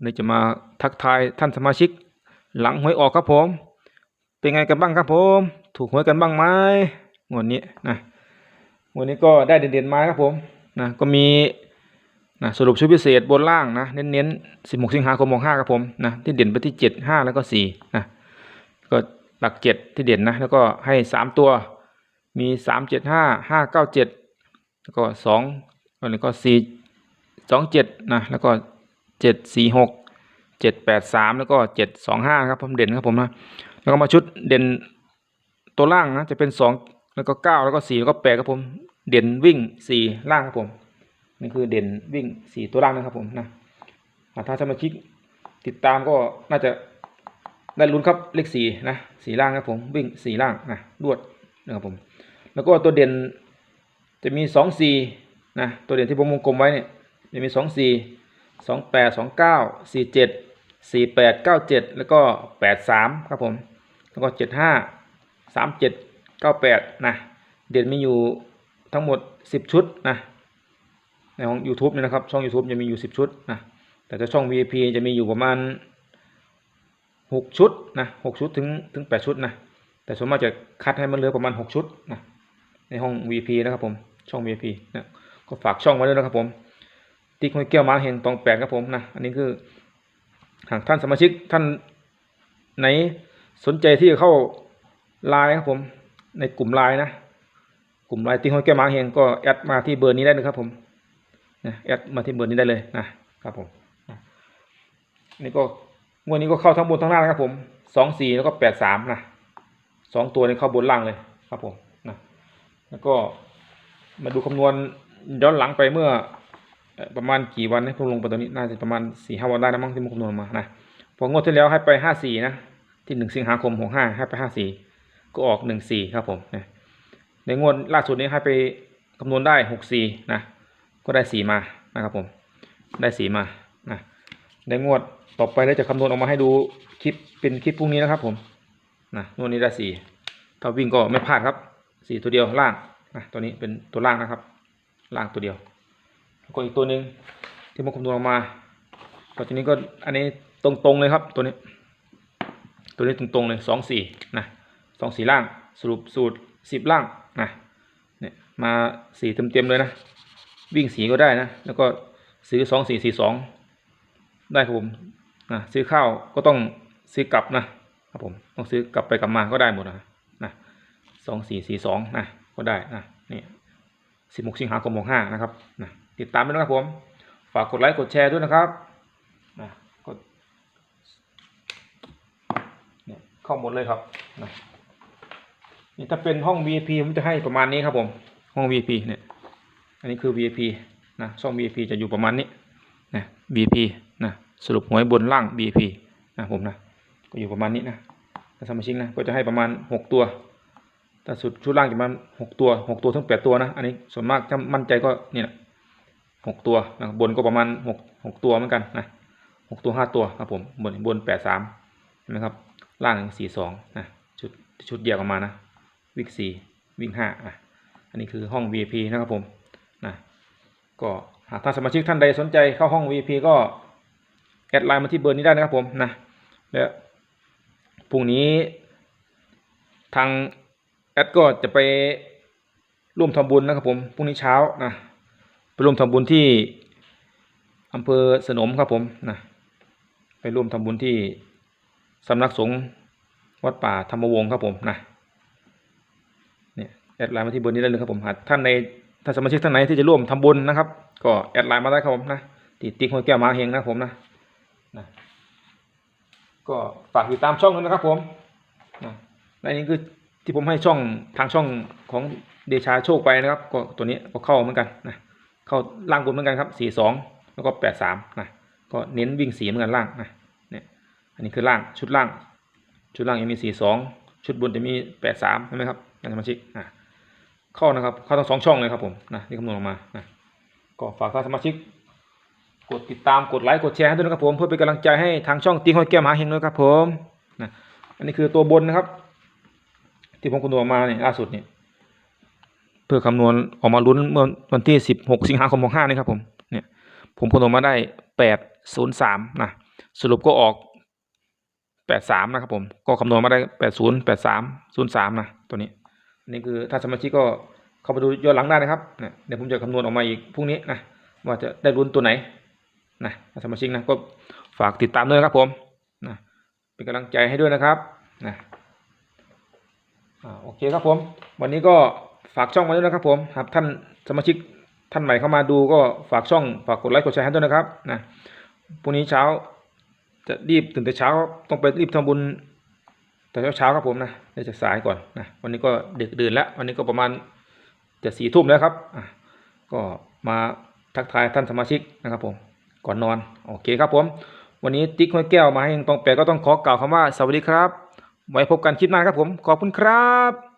วันนี้จะมาทักทายท่านสมาชิก หลังหวยออกครับผม เป็นไงกันบ้างครับผม ถูกหวยกันบ้างไหมงวดนี้นะงวดนี้ก็ได้เด่นๆมาครับผมนะก็มีนะสรุปชุดพิเศษบนล่างนะเน้นๆ16 สิงหาคม65ครับผมนะที่เด่นไปที่ 7 5 แล้วก็4นะก็หลัก 7 ที่เด่นนะแล้วก็ให้ 3 ตัวมี 3 7 5 5 9 7 แล้วก็2แล้วก็4 2 7นะแล้วก็ 7 4 6 เจ็ดแปดสามแล้วก็เจ็ดสองห้าครับผมเด่นครับผมนะแล้วก็มาชุดเด่นตัวล่างนะจะเป็นสองแล้วก็เก้าแล้วก็สี่แล้วก็แปดครับผมเด่นวิ่งสี่ล่างครับผมนี่คือเด่นวิ่งสี่ตัวล่างนะครับผมนะถ้าสมาชิกติดตามก็น่าจะได้ลุ้นครับเลขสี่นะสี่ล่างครับผมวิ่งสี่ล่างนะรวดนะครับผม แล้วก็ตัวเด่นจะมีสองสี่นะตัวเด่นที่ผมวงกลมไว้เนี่ยจะมีสองสี่สองแปดสองเก้าสี่เจ็ด สี่แปดเก้าเจ็ดแล้วก็แปดสามครับผม แล้วก็เจ็ดห้าสามเจ็ดเก้าแปดนะเด่นมีอยู่ทั้งหมดสิบชุดนะในของ YouTube เนี่ยนะครับช่อง YouTube จะมีอยู่สิบชุดนะแต่ถ้าช่อง VIP จะมีอยู่ประมาณหกชุดนะหกชุดถึงถึงแปดชุดนะแต่ส่วนมากจะคัดให้มันเหลือประมาณหกชุดนะในห้อง VIP นะครับผมช่อง VIP นะก็ฝากช่องไว้ด้วยนะครับผมติ๊กห้อยแก้วมาเห็นตองแปดครับผมนะอันนี้คือ หากท่านสมาชิกท่านไหนสนใจที่จะเข้าไลน์ครับผม ในกลุ่มไลน์นะ กลุ่มไลน์ติ้งห้อยแก้มาเฮงก็แอดมาที่เบอร์นี้ได้เลยครับผมนะแอดมาที่เบอร์นี้ได้เลยนะครับผมนี่ก็งวดนี้ก็เข้าทั้งบนทั้งล่างนะครับผมสองสี่แล้วก็แปดสามนะสองตัวนี้เข้าบนล่างเลยครับผมนะแล้วก็มาดูคำนวณย้อนหลังไปเมื่อ ประมาณกี่วันนะผมลงไปตัวนี้น่าจะประมาณสี่ห้าวันได้นะมั้งที่ผมคำนวณมานะพองวดที่แล้วให้ไปห้าสี่นะที่หนึ่งสิงหาคมหกห้าให้ไปห้าสี่ก็ออกหนึ่งสี่ครับผมนะในงวดล่าสุดนี้ให้ไปคำนวณได้หกสี่นะก็ได้สี่มานะครับผมได้สี่มานะในงวดต่อไปเราจะคำนวณออกมาให้ดูคลิปเป็นคลิปพรุ่งนี้นะครับผมนะงวดนี้ได้สี่ถ้าวิ่งก็ไม่พลาดครับสี่ตัวเดียวล่างนะตัวนี้เป็นตัวล่างนะครับ ล่างตัวเดียว ก็อีกตัวหนึ่งที่ผมคำนวณออกมาก็ตัวนี้ก็อันนี้ตรงๆเลยครับตัวนี้ ตัวนี้ตรงๆเลยสองสี่นะสองสี่ล่างสรุปสูตรสิบล่างนะเนี่ยมาสี่เต็มๆเลยนะ วิ่งสีก็ได้นะ แล้วก็ซื้อสองสี่สี่สองได้ครับผมนะซื้อข้าวก็ต้องซื้อกลับนะครับผมต้องซื้อกลับไปกลับมาก็ได้หมดนะนะสองสี่สี่สองนะก็ได้นะนี่สิบหกสิงหาคมหกห้านะครับนะ ติดตามด้วยนะครับผม ฝากกดไลค์กดแชร์ด้วยนะครับนะกดเนี่ยเข้าหมดเลยครับนะนี่ถ้าเป็นห้อง VIP ผมจะให้ประมาณนี้ครับผม ห้อง VIP เนี่ย อันนี้คือ VIP นะช่อง VIP จะอยู่ประมาณนี้นะ VIP นะสรุปหวยบนล่าง VIP นะผมนะก็อยู่ประมาณนี้นะถ้าสมาชิกนะก็จะให้ประมาณหกตัวถ้าสุดชุดล่างจะประมาณหกตัวหกตัวถึงแปดตัวนะ อันนี้ส่วนมากถ้ามั่นใจก็เนี่ย หกตัวนะบนก็ประมาณหกหกตัวเหมือนกันนะหกตัวห้าตัวครับผมบนบนแปดสามเห็นไหมครับ ล่างสี่สองนะชุดชุดเดียวกันมานะ วิ่งสี่วิ่งห้าอะอันนี้คือห้อง VIP นะครับผมนะก็หากท่านสมาชิกท่านใดสนใจเข้าห้อง VIP ก็แอดไลน์มาที่เบอร์นี้ได้นะครับผมนะแล้วพรุ่งนี้ทางแอดก็จะไปร่วมทำบุญนะครับผมพรุ่งนี้เช้านะ ร่วมทำบุญที่อำเภอสนมครับผมนะไปร่วมทำบุญที่สำนักสงฆ์วัดป่าธรรมวงศ์ครับผมนะเนี่ยแอดไลน์มาที่เบอร์นี้ได้เลยครับผมหากท่านในท่านสมาชิกท่านไหนที่จะร่วมทำบุญนะครับ ก็แอดไลน์มาได้ครับผมนะติดติ๊กหัวแก้วมาเฮงนะครับผมนะนะก็ฝากติดตามช่องด้วยนะครับผมนะและนี่คือที่ผมให้ช่องทางช่องของเดชาโชคไปนะครับ ก็ตัวนี้ก็เข้าเหมือนกันนะ เข้าล่างบนเหมือนกันครับสี่สองแล้วก็แปดสามนะก็เน้นวิ่งสีเหมือนกันล่างนะเนี่ยอันนี้คือล่างชุดล่าง ชุดล่างยังมีสี่สองชุดบนจะมีแปดสามใช่ไหมครับท่านสมาชิกอะเข้านะครับเข้าทั้งสองช่องเลยครับผมนะที่คำนวณออกมานะก็ฝากท่านสมาชิก กดติดตามกดไลค์กดแชร์ให้ด้วยนะครับผมเพื่อเป็นกำลังใจให้ทางช่องติ๊กห้อยแก้มหาเฮงด้วยครับผมนะอันนี้คือตัวบนนะครับ ที่ผมคำนวณออกมาเนี่ยล่าสุดเนี่ย พื่อคำนวณออกมาลุ้นเมื่อวันที่ 16 สิงหาคม65นี่ครับผม เนี่ย ผมคำนวณมาได้ 803 นะ สรุปก็ออก 83 นะครับผม ก็คำนวณมาได้ 80 83 03 นะ ตัวนี้นนี้คือถ้าสมาชิกก็เข้าไปดูย้อนหลังได้นะครับ เนี่ย เดี๋ยวผมจะคำนวณออกมาอีกพรุ่งนี้นะ ว่าจะได้ลุ้นตัวไหน นะสมาชิกนะ ก็ฝากติดตามด้วยนะครับผม นะ เป็นกำลังใจให้ด้วยนะครับ นะโอเคครับผม วันนี้ก็ ฝากช่องไว้ด้วยนะครับผมหากท่านสมาชิกท่านใหม่เข้ามาดูก็ฝากช่องฝากกดไลค์กดแชร์ให้ด้วยนะครับนะพรุ่งนี้เช้าจะรีบตื่นแต่เช้าต้องไปรีบทำบุญแต่เช้าเช้าๆครับผมนะเดี๋ยวจะสายก่อนนะวันนี้ก็ดึกดื่นแล้ว วันนี้ก็ประมาณจะสี่ทุ่มแล้วครับอะก็มาทักทายท่านสมาชิกนะครับผมก่อนนอนโอเคครับผม วันนี้ติ๊กห้อยแก้วมาให้ตองแปะก็ต้องขอกล่าวคำว่าสวัสดีครับ ไว้พบกันคลิปหน้าครับผม ขอบคุณครับ